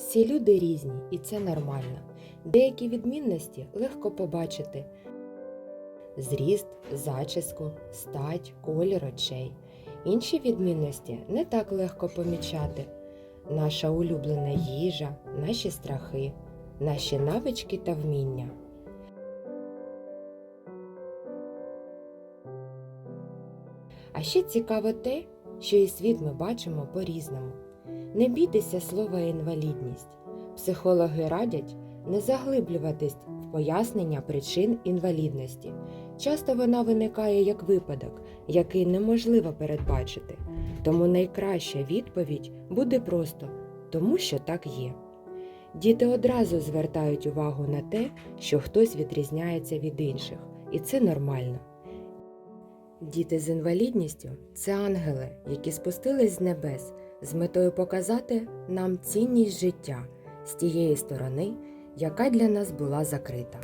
Всі люди різні, і це нормально. Деякі відмінності легко побачити: зріст, зачіску, стать, колір очей. Інші відмінності не так легко помічати. Наша улюблена їжа, наші страхи, наші навички та вміння. А ще цікаво те, що і світ ми бачимо по-різному. Не бійтеся слова інвалідність. Психологи радять не заглиблюватись в пояснення причин інвалідності. Часто вона виникає як випадок, який неможливо передбачити. Тому найкраща відповідь буде просто тому, що так є. Діти одразу звертають увагу на те, що хтось відрізняється від інших, і це нормально. Діти з інвалідністю це ангели, які спустились з небес з метою показати нам цінність життя з тієї сторони, яка для нас була закрита.